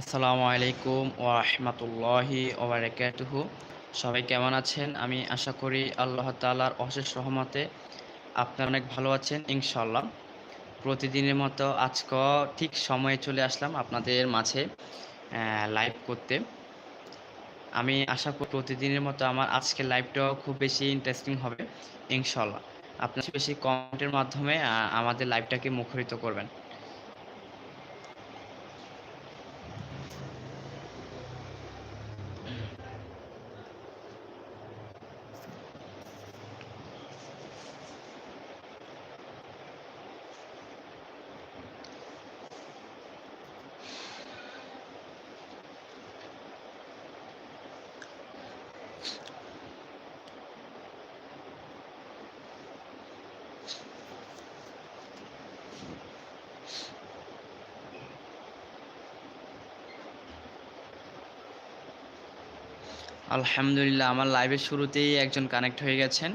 আসসালামু আলাইকুম ওরহমতুল্লাহি ওবরাকাতুহু। সবাই কেমন আছেন? আমি আশা করি আল্লাহ তাআলার অশেষ রহমতে আপনারা অনেক ভালো আছেন ইনশাল্লাহ প্রতিদিনের মতো আজকেও ঠিক সময়ে চলে আসলাম আপনাদের মাঝে লাইভ করতে। আমি আশা করি প্রতিদিনের মতো আমার আজকের লাইভটাও খুব বেশি ইন্টারেস্টিং হবে ইনশাল্লাহ আপনার বেশি কমেন্টের মাধ্যমে আমাদের লাইভটাকে মুখরিত করবেন। আলহামদুলিল্লাহ, আমার লাইভের শুরুতেই একজন কানেক্ট হয়ে গেছেন।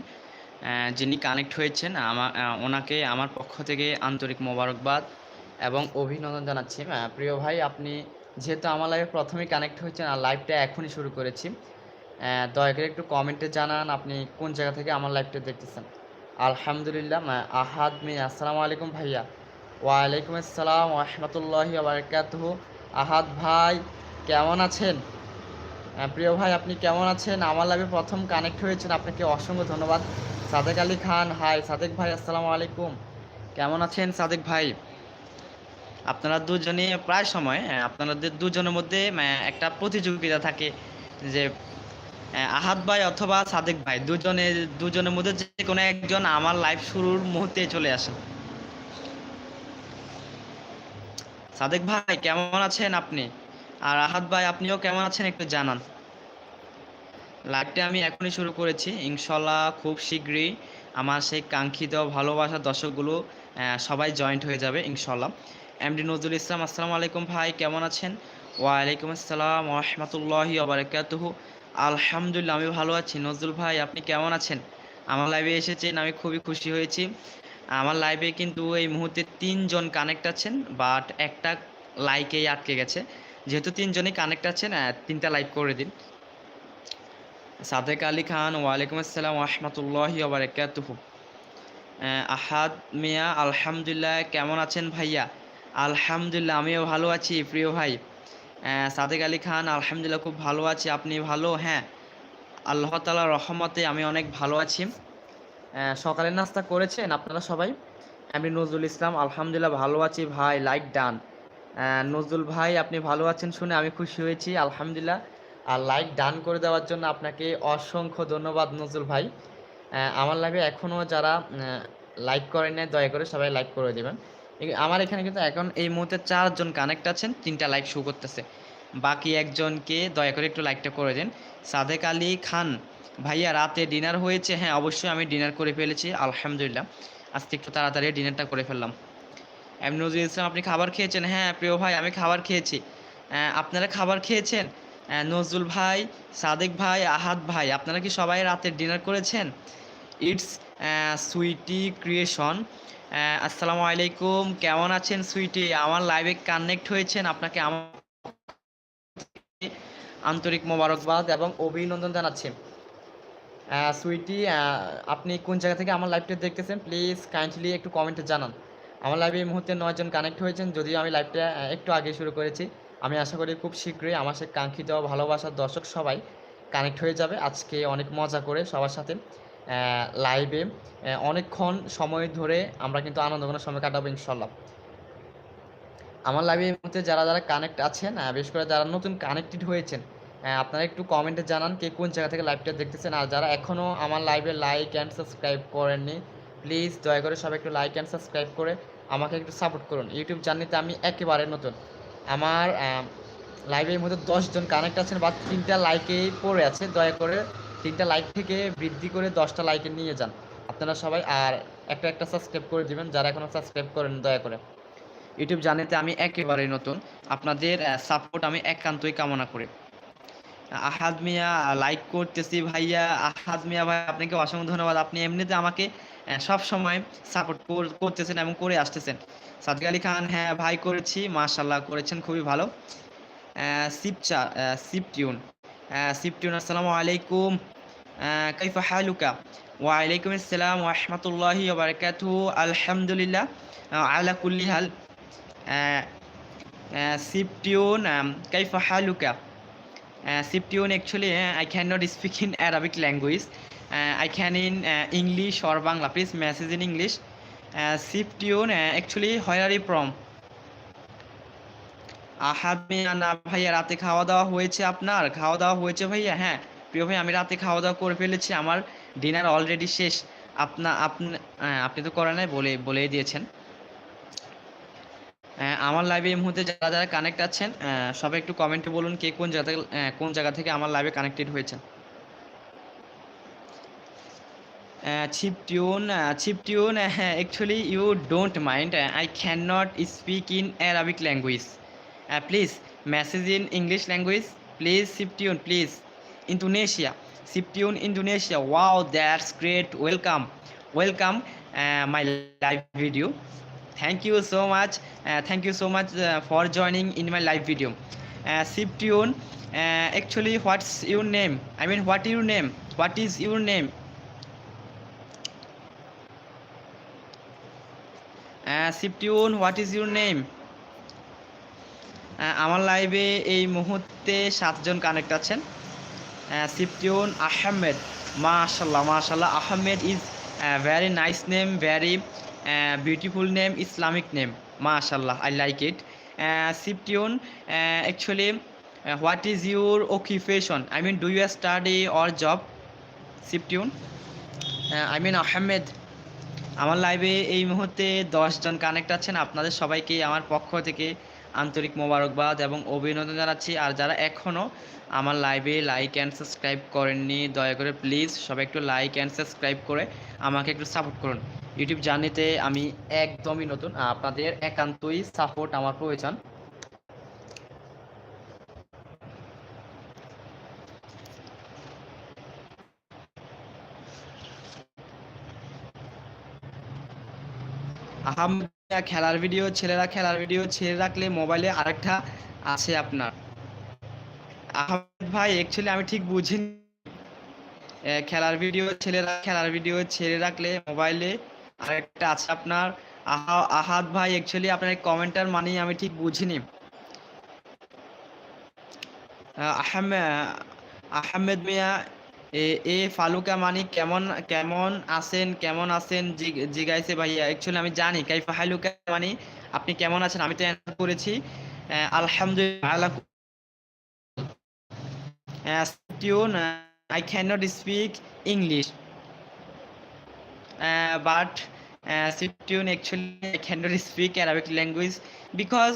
যিনি কানেক্ট হয়েছেন আমার ওনাকে আমার পক্ষ থেকে আন্তরিক মোবারকবাদ এবং অভিনন্দন জানাচ্ছি। প্রিয় ভাই, আপনি যেহেতু আমার লাইভে প্রথমেই কানেক্ট হয়েছেন, আর লাইভটা এখনই শুরু করেছি দয়া করে একটু কমেন্টে জানান আপনি কোন জায়গা থেকে আমার লাইভটা দেখতেছেন। আলহামদুলিল্লাহ আহাদ মি আসসালামু আলাইকুম ভাইয়া। ওয়ালাইকুম আসসালাম রহমতুল্লাহি বারকাতুহু। আহাদ ভাই, কেমন আছেন? প্রিয় ভাই আপনি কেমন আছেন? আমার লাইভে প্রথম কানেক্ট হয়েছেন। আপনাকে অসংখ্য ধন্যবাদ। সাদেক আলী খান হাই সাদেক ভাই আসসালামু আলাইকুম। কেমন আছেন সাদেক ভাই? আপনারা দুজনে প্রায় সময় আহ, আপনাদের দুজনের মধ্যে একটা প্রতিযোগিতা থাকে যে আহ, আহাদ ভাই অথবা সাদেক ভাই দুজনে দুজনের মধ্যে যে কোনো একজন আমার লাইভ শুরুর মুহূর্তে চলে আসেন সাদেক ভাই কেমন আছেন আপনি? আর আহাদ ভাই, আপনিও কেমন আছেন একটু জানান। লাইভটা আমি এখনই শুরু করেছি। ইনশাল্লাহ খুব শীঘ্রই আমার সেই কাঙ্ক্ষিত ভালোবাসার দর্শকগুলো সবাই জয়েন্ট হয়ে যাবে, ইনশাল্লাহ। এমডি নজরুল ইসলাম, আসসালামু আলাইকুম ভাই, কেমন আছেন? ওয়ালাইকুম আসসালাম রহমতুল্লাহি ওবরাকাতুহু আলহামদুলিল্লাহ, আমি ভালো আছি। নজরুল ভাই, আপনি কেমন আছেন? আমার লাইভে এসেছেন, আমি খুবই খুশি হয়েছি। আমার লাইভে কিন্তু এই মুহূর্তে তিনজন কানেক্ট আছেন বাট একটা লাইকেই আটকে গেছে। যেহেতু তিনজনই কানেক্ট আছেন তিনটা লাইক করে দিন। সাদেক আলী খান, ওয়ালাইকুম আসসালাম রহমতুল্লাহি ওবরাকাতুহু আহাদ মিয়া, আলহামদুলিল্লাহ, কেমন আছেন ভাইয়া? আলহামদুলিল্লাহ, আমিও ভালো আছি, প্রিয় ভাই। সাদেক আলী খান, আলহামদুলিল্লাহ, খুব ভালো আছি। আপনি ভালো? হ্যাঁ। আল্লাহ তালার রহমতে আমি অনেক ভালো আছি। সকালের নাস্তা করেছেন আপনারা সবাই? আমি নজরুল ইসলাম, আলহামদুলিল্লাহ, ভালো আছি ভাই লাইক ডান নজরুল ভাই, আপনি ভালো আছেন শুনে আমি খুশি হয়েছি, আলহামদুলিল্লাহ। আর লাইক ডান করে দেওয়ার জন্য আপনাকে অসংখ্য ধন্যবাদ নজরুল ভাই। আমার লাইভে এখনও যারা লাইক করেন নাই, দয়া করে সবাই লাইক করে দেবেন। আমার এখানে কিন্তু এখন এই মুহূর্তে চারজন কানেক্ট আছেন, তিনটা লাইক শো করতেছে। বাকি একজনকে দয়া করে একটু লাইকটা করে দিন। সাদেক আলী খান, ভাইয়া রাতে ডিনার হয়েছে হ্যাঁ অবশ্যই আমি ডিনার করে ফেলেছি, আলহামদুলিল্লাহ। আজকে একটু তাড়াতাড়ি ডিনারটা করে ফেললাম। এম নজরুল ইসলাম, আপনি খাবার খেয়েছেন? হ্যাঁ প্রিয় ভাই, আমি খাবার খেয়েছি। আপনারা খাবার খেয়েছেন? নজরুল ভাই, সাদেক ভাই, আহাদ ভাই, আপনারা কি সবাই রাতে ডিনার করেছেন? It's Sweety creation. আসসালামু আলাইকুম, কেমন আছেন সুইটি? আমার লাইভে কানেক্ট হয়েছেন আপনাকে আমার আন্তরিক মোবারকবাদ এবং অভিনন্দন জানাচ্ছি। সুইটি আপনি কোন জায়গা থেকে আমার লাইভটা দেখতেছেন? প্লিজ কাইন্ডলি একটু কমেন্টে জানান। আমার লাইভে এই মুহূর্তে নয়জন কানেক্ট হয়েছেন, যদিও আমি লাইভটা একটু আগে শুরু করেছি। আমি আশা করি খুব শীঘ্রই আমার সে কাঙ্ক্ষিত ভালোবাসার দর্শক সবাই কানেক্ট হয়ে যাবে। আজকে অনেক মজা করে সবার সাথে লাইভে অনেকক্ষণ সময় ধরে আমরা কিন্তু আনন্দ কোনো সময় কাটাবো ইনশাল্লাহ আমার লাইভে এই মুহূর্তে যারা যারা কানেক্ট আছেন বিশেষ করে যারা নতুন কানেক্টেড হয়েছেন আপনারা একটু কমেন্টে জানান কে কোন জায়গা থেকে লাইভটা দেখতেছেন। আর যারা এখনও আমার লাইভে লাইক অ্যান্ড সাবস্ক্রাইব করেননি প্লিজ দয়া করে সবাই একটু লাইক অ্যান্ড সাবস্ক্রাইব করে আমাকে একটু সাপোর্ট করুন। ইউটিউব জার্নিতে আমি একেবারে নতুন। আমার লাইভে এই মুহূর্তে দশজন কানেক্ট আছেন বা তিনটা লাইকেই পড়ে আছে। দয়া করে তিনটা লাইক থেকে বৃদ্ধি করে দশটা লাইকে নিয়ে যান। আপনারা সবাই আর একটা একটা সাবস্ক্রাইব করে দিবেন, যারা এখনও সাবস্ক্রাইব করেন দয়া করে। ইউটিউব জার্নিতে আমি একেবারেই নতুন। আপনাদের সাপোর্ট আমি একান্তই কামনা করি। আহাদ মিয়া লাইক করতেছি ভাইয়া। আহাদ মিয়া ভাই আপনাকে অসংখ্য ধন্যবাদ। আপনি এমনিতে আমাকে সব সময় সাপোর্ট করতেছেন এবং করে আসতেছেন। সাদক আলী খান হ্যাঁ ভাই করেছি মাশাল্লাহ করেছেন, খুবই ভালো। সিপচা সিপটিউন সিপটিউন আসসালামু আলাইকুম। কাইফা হালুকা? ওয়ালাইকুম আসসালাম ওরহমতুল্লাহি ওবরকাতু আলহামদুলিল্লাহ আলা কুল্লি হাল। সিপটিউন কাইফা হালুকা? সিপটিউন actually I can not speak in Arabic language I can in English or Bangla please message in English সিপটিউন actually হয় হয়ারি প্রম হ্যাঁ ভাইয়া, রাতে খাওয়া দাওয়া হয়েছে আপনার? খাওয়া দাওয়া হয়েছে ভাইয়া? হ্যাঁ। প্রিয় ভাই, আমি রাতে খাওয়া দাওয়া করে ফেলেছি। আমার ডিনার অলরেডি শেষ। আপনা, আপনি হ্যাঁ, আপনি তো করেন বলে বলে দিয়েছেন। আমার লাইভে এই মুহূর্তে যারা যারা কানেক্ট আছেন সবাই একটু কমেন্টে বলুন কে কোন জায়গা কোন জায়গা থেকে আমার লাইভে কানেক্টেড হয়েছেন। চিপ টিউন চিপ tune actually you don't mind I can not speak in Arabic language please message in English language please chip টিউন প্লিজ ইন্দোনেশিয়া চিপ tune Indonesia wow that's great welcome welcome my live video thank you so much thank you so much for joining in my live video shift Yoon actually what's your name I mean what your name what is your name shift ইউন what is your name আমার লাইভে এই মুহূর্তে সাতজন connect আছেন। সিপ্টিউন আহমেদ মাশাল্লাহ মাশাল্লাহ Ahmed is very nice name very beautiful name Islamic name মাশাল্লাহ I like it সিপটিউন actually what is your occupation I mean do you study or job সিপটিউন I mean Ahmed আমার লাইভে এই মুহূর্তে দশজন কানেক্ট আছেন। আপনাদের সবাইকে আমার পক্ষ থেকে আন্তরিক মোবারকবাদ এবং অভিনন্দন জানাচ্ছি। আর যারা এখনও আমার লাইভে লাইক অ্যান্ড সাবস্ক্রাইব করেননি, দয়া করে প্লিজ সবাই একটু লাইক অ্যান্ড সাবস্ক্রাইব করে আমাকে একটু সাপোর্ট করুন। ইউটিউব জার্নিতে আমি একদমই নতুন। আপনাদের একান্তই সাপোর্ট আমার প্রয়োজন। আহমেদ খেলার ভিডিও ছেলেরা খেলার ভিডিও ছেড়ে রাখলে মোবাইলে আরেকটা আছে আপনার। আহমেদ ভাই অ্যাকচুয়ালি আমি ঠিক বুঝিনি। খেলার ভিডিও ছেলেরা খেলার ভিডিও ছেড়ে রাখলে মোবাইলে আরেকটা আছে আপনার। আহা, আহাদ ভাই অ্যাকচুয়ালি আপনার কমেন্টার মানেই আমি ঠিক বুঝিনি। আহমেদ আহমেদ মিয়া এ এ ফালুকা মানি কেমন কেমন আছেন কেমন আছেন জিগাইছে ভাইয়া? অ্যাকচুয়ালি আমি জানি কাইফা হালুকা মানি আপনি কেমন আছেন? আমি তো অ্যান্সার করেছি। আলহামদুলিল্লাহ I can not speak English but tune actually I can not speak Arabic language because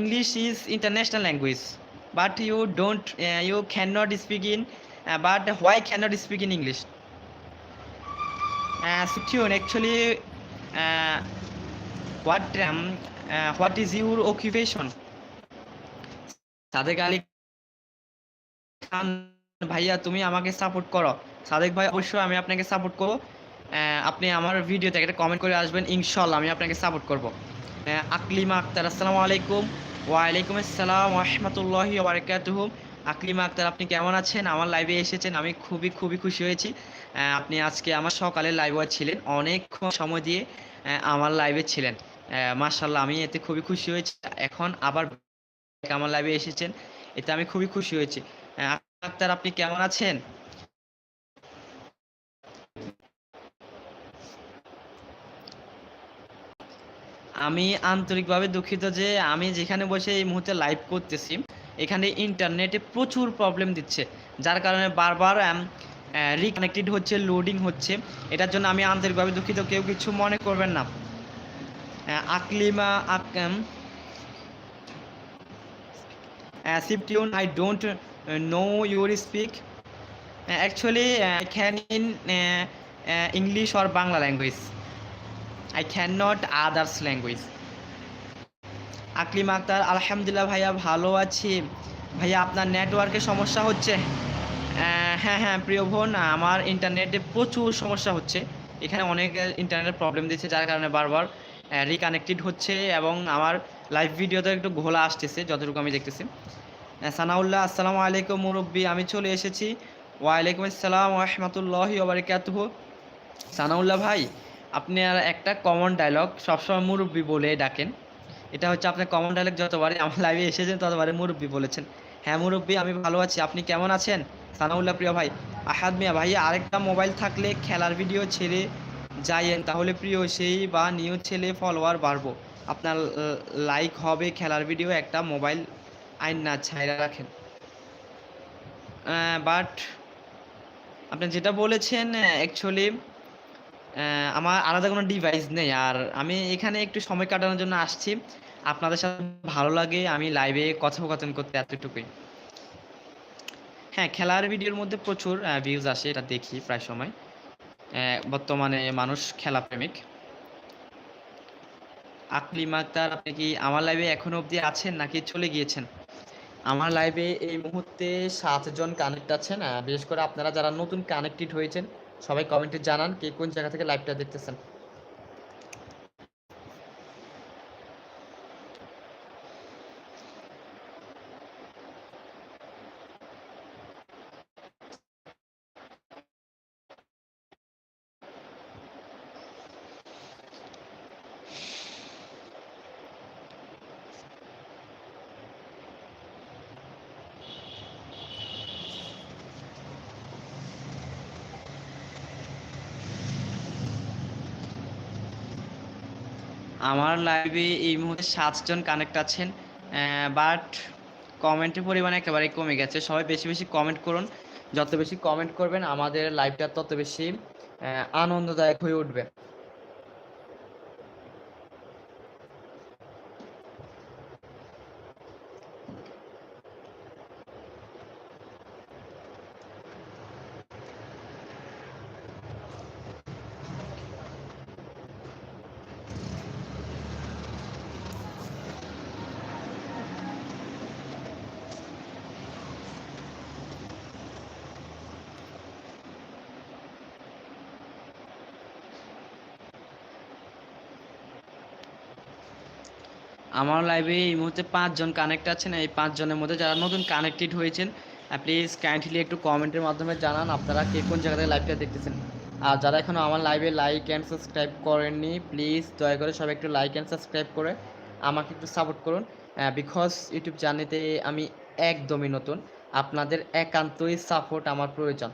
English is international language but you don't uh, you cannot speak in uh, speak in english? Uh, Sithion, actually uh, what um, uh, what is your occupation? Sadek Ali Khan ভাইয়া তুমি আমাকে support করো। সাদেক ভাই অবশ্যই আমি আপনাকে support করব। আহ, আপনি আমার ভিডিওতে একটা কমেন্ট করে আসবেন ইনশাল্লাহ আমি আপনাকে সাপোর্ট করব। আহ, আকলিমা আক্তার আসসালামু আলাইকুম। ওয়ালাইকুম আসসালাম রহমতুল্লাহি ওবরাকাতুহ আকলিমা আক্তার, আপনি কেমন আছেন? আমার লাইভে এসেছেন, আমি খুবই খুবই খুশি হয়েছি। আপনি আজকে আমার সকালে লাইভে ছিলেন, অনেকক্ষণ সময় দিয়ে আমার লাইভে ছিলেন। মার্শাল্লাহ আমি এতে খুবই খুশি হয়েছি। এখন আবার আমার লাইভে এসেছেন, এতে আমি খুবই খুশি হয়েছি। আক্তার, আপনি কেমন আছেন? আমি আন্তরিকভাবে দুঃখিত যে আমি যেখানে বসে এই মুহূর্তে লাইভ করতেছি। এখানে ইন্টারনেটে প্রচুর প্রবলেম দিচ্ছে। যার কারণে বারবার রিকানেক্টেড হচ্ছে লোডিং হচ্ছে। এটার জন্য আমি আন্তরিকভাবে দুঃখিত, কেউ কিছু মনে করবেন না। আকলিমা আকাম সিপটিউন I don't know your speak actually I can in English or Bangla language I can not others language Aklima Akter, আলহামদুলিল্লাহ ভাইয়া ভালো আছি। ভাইয়া, আপনার নেটওয়ার্কের সমস্যা হচ্ছে? হ্যাঁ হ্যাঁ প্রিয় বোন, আমার ইন্টারনেটে প্রচুর সমস্যা হচ্ছে। এখানে অনেক ইন্টারনেটের প্রবলেম দিচ্ছে, যার কারণে বারবার রিকানেক্টেড হচ্ছে এবং আমার লাইভ ভিডিওতে একটু ঘোলা আসতেছে, যতটুকু আমি দেখতেছি। সানাউল্লাহ, আসসালামু আলাইকুম, মুরব্বী, আমি চলে এসেছি। ওয়ালাইকুম আসসালাম রহমতুল্লাহি ওবরাকাতুহ সানাউল্লাহ ভাই, আপনি আর একটা কমন ডায়লগ সবসময় মুরব্বী বলে ডাকেন। এটা হচ্ছে আপনার কমন ডায়লগ যতবারই আমার লাইভে এসেছেন, ততবারই মুরব্বী বলেছেন। হ্যাঁ মুরব্বী, আমি ভালো আছি। আপনি কেমন আছেন? সানাউল্লাহ, প্রিয় ভাই। আহাদ মিয়া ভাই আরেকটা মোবাইল থাকলে খেলার ভিডিও ছেড়ে যাইয়েন। তাহলে প্রিয়, সেই বা নিউ ছেলে ফলোয়ার বাড়বো। আপনার লাইক হবে খেলার ভিডিও একটা মোবাইল আইন না ছাইরা রাখেন। বাট আপনি যেটা বলেছেন অ্যাকচুয়ালি আমার আলাদা কোনো ডিভাইস নেই। আর আমি এখানে একটু সময় কাটানোর জন্য আসছি। আপনাদের সাথে ভালো লাগে, আমি লাইভে কথোপকথন করতে এতটুকুই। হ্যাঁ খেলার ভিডিওর মধ্যে প্রচুর ভিউজ আসে, এটা দেখি প্রায় সময়। বর্তমানে মানুষ খেলা প্রেমিক। আকলিম আক্তার, আপনি কি আমার লাইভে এখনও অবধি আছেন নাকি চলে গিয়েছেন? আমার লাইভে এই মুহূর্তে সাতজন কানেক্ট আছেন বিশেষ করে আপনারা যারা নতুন কানেক্টেড হয়েছেন, সবাই কমেন্টে জানান কে কোন জায়গা থেকে লাইভটা দেখতেছেন। আমার লাইভে এই মুহূর্তে সাতজন কানেক্ট আছেন বাট কমেন্টের পরিমাণ একেবারে কমে গেছে। সবাই বেশি বেশি কমেন্ট করুন। যত বেশি কমেন্ট করবেন, আমাদের লাইভটা তত বেশি আনন্দদায়ক হয়ে উঠবে। আমার লাইভে এই মুহূর্তে পাঁচজন কানেক্ট আছেন। এই পাঁচজনের মধ্যে যারা নতুন কানেক্টেড হয়েছেন প্লিজ কাইন্ডলি একটু কমেন্টের মাধ্যমে জানান আপনারা কে কোন জায়গা থেকে লাইভটা দেখতেছেন। আর যারা এখনও আমার লাইভে লাইক অ্যান্ড সাবস্ক্রাইব করেননি প্লিজ দয়া করে সবাই একটু লাইক অ্যান্ড সাবস্ক্রাইব করে আমাকে একটু সাপোর্ট করুন। বিকজ ইউটিউব জার্নিতে আমি একদমই নতুন। আপনাদের একান্তই সাপোর্ট আমার প্রয়োজন।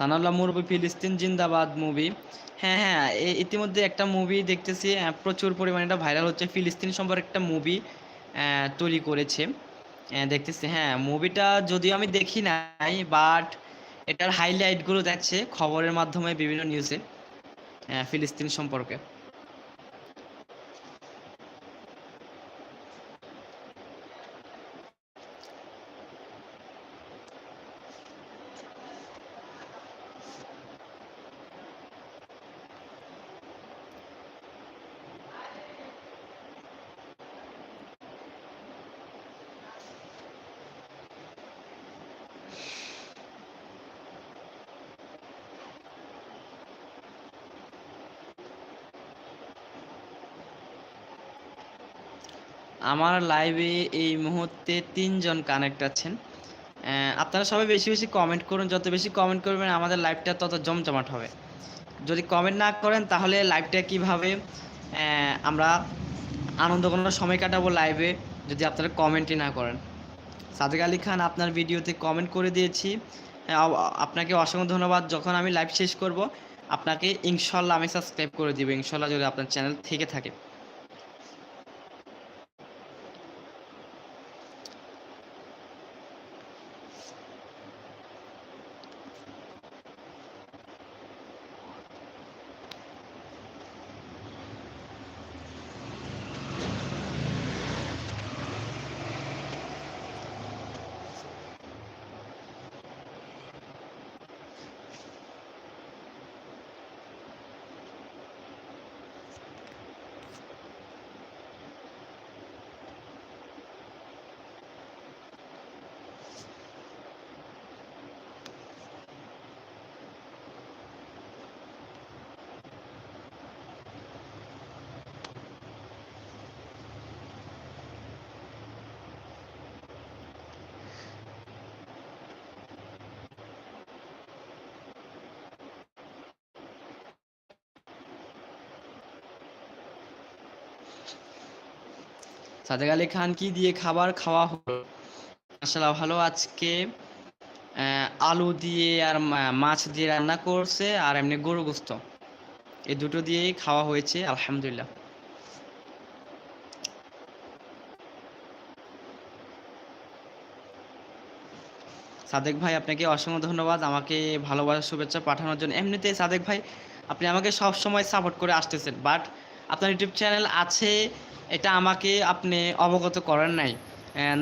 সানাল্লাহ মুরবি ফিলিস্তিন জিন্দাবাদ মুভি হ্যাঁ হ্যাঁ ইতিমধ্যে একটা মুভি দেখতেছি প্রচুর পরিমাণে এটা ভাইরাল হচ্ছে। ফিলিস্তিন সম্পর্কে একটা মুভি তৈরি করেছে। দেখতেছি হ্যাঁ মুভিটা যদিও আমি দেখি নাই বাট এটার হাইলাইটগুলো দেখছে খবরের মাধ্যমে বিভিন্ন নিউজে ফিলিস্তিন সম্পর্কে। আমার লাইভে এই মুহূর্তে তিনজন কানেক্ট আছেন। আপনারা সবাই বেশি বেশি কমেন্ট করুন। যত বেশি কমেন্ট করবেন, আমাদের লাইভটা তত জমজমাট হবে। যদি কমেন্ট না করেন, তাহলে লাইভটা কীভাবে? আমরা আনন্দ কোনো সময় কাটাবো লাইভে যদি আপনারা কমেন্টই না করেন। সাদেক আলী খান, আপনার ভিডিওতে কমেন্ট করে দিয়েছি। আপনাকে অসংখ্য ধন্যবাদ। যখন আমি লাইভ শেষ করব, আপনাকে ইনশাল্লাহ আমি সাবস্ক্রাইব করে দিব। ইনশাল্লাহ যদি আপনার চ্যানেল থেকে থাকে। সাদেক আলী খান কি দিয়ে খাবার খাওয়া হলো? মাসাল্লাহ ভালো আজকে। আলু দিয়ে আর মাছ দিয়ে রান্না করছে আর এমনি গরু গোস্ত। এই দুটো দিয়েই খাওয়া হয়েছে, আলহামদুলিল্লাহ। সাদেক ভাই, আপনাকে অসংখ্য ধন্যবাদ। আমাকে ভালোবাসার শুভেচ্ছা পাঠানোর জন্য। এমনিতে সাদেক ভাই, আপনি আমাকে সব সময় সাপোর্ট করে আসতেছেন বাট আপনার ইউটিউব চ্যানেল আছে এটা আমাকে আপনি অবগত করেন নাই।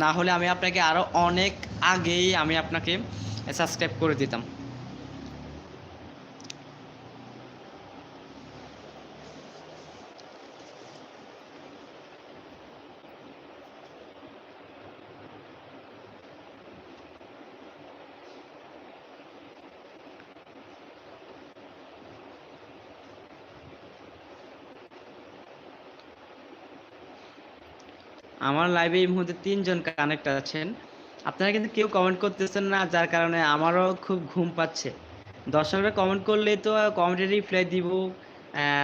না হলে আমি আপনাকে আরও অনেক আগেই আমি আপনাকে সাবস্ক্রাইব করে দিতাম। আমার লাইভে এই মুহূর্তে তিনজন কানেক্ট আছেন। আপনারা কিন্তু কেউ কমেন্ট করতেছেন না, যার কারণে আমারও খুব ঘুম পাচ্ছে। দর্শকরা কমেন্ট করলে তো কমেন্টে রিপ্লাই দিব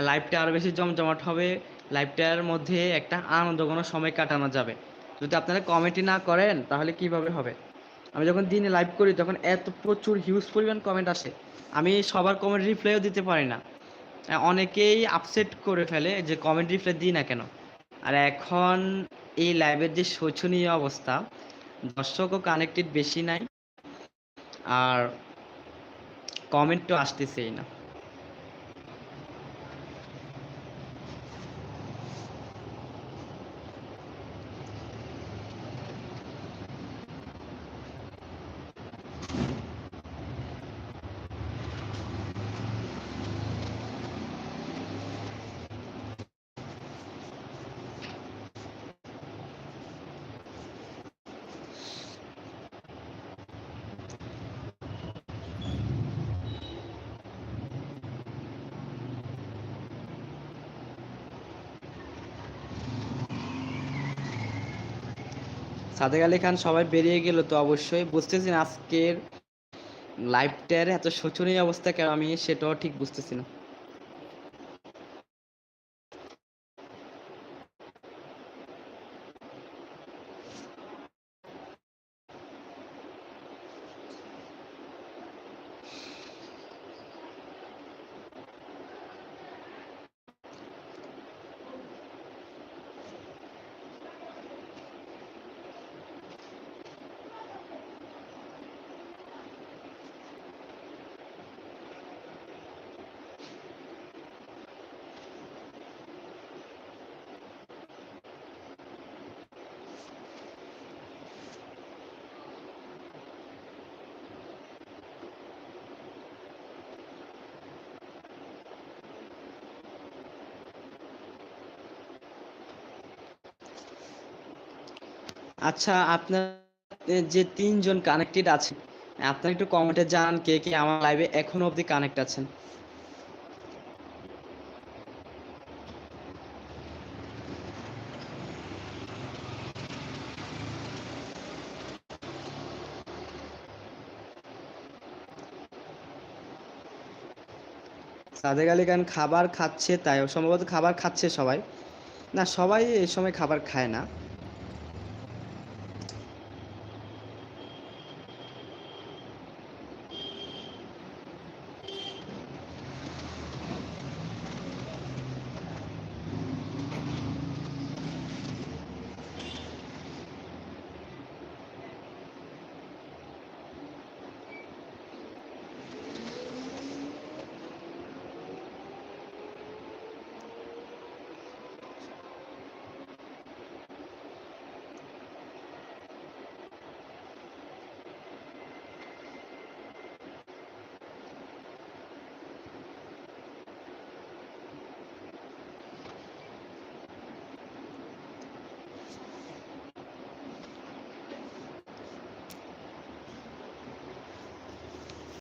লাইভটা আরও বেশি জমজমাট হবে লাইভটার মধ্যে একটা আনন্দঘন সময় কাটানো যাবে। যদি আপনারা কমেন্টই না করেন, তাহলে কীভাবে হবে? আমি যখন দিনে লাইভ করি, তখন এত প্রচুর হিউজ পরিমাণ কমেন্ট আসে। আমি সবার কমেন্ট রিপ্লাইও দিতে পারি না। অনেকেই আপসেট করে ফেলে যে কমেন্ট রিপ্লাই দিই না কেন। আর এখন এই লাইভের যে শোচনীয় অবস্থা, দর্শকও কানেক্টেড বেশি নাই, আর কমেন্টও আসতেছেই না। সাদেক আলী খান সবাই বেরিয়ে গেল তো অবশ্যই বুঝতেছি না আজকের লাইভটার এত শোচনীয় অবস্থা কেন আমি সেটাও ঠিক বুঝতেছি না। আচ্ছা আপনার যে তিনজন কানেক্টেড আছেন, আপনারা একটু কমেন্টে জানান কে কে আমার লাইভে এখনও অবধি কানেক্ট আছেন। সাদেক আলী খান খাবার খাচ্ছে, তাই সম্ভবত খাবার খাচ্ছে সবাই। না, সবাই এই সময় খাবার খায় না।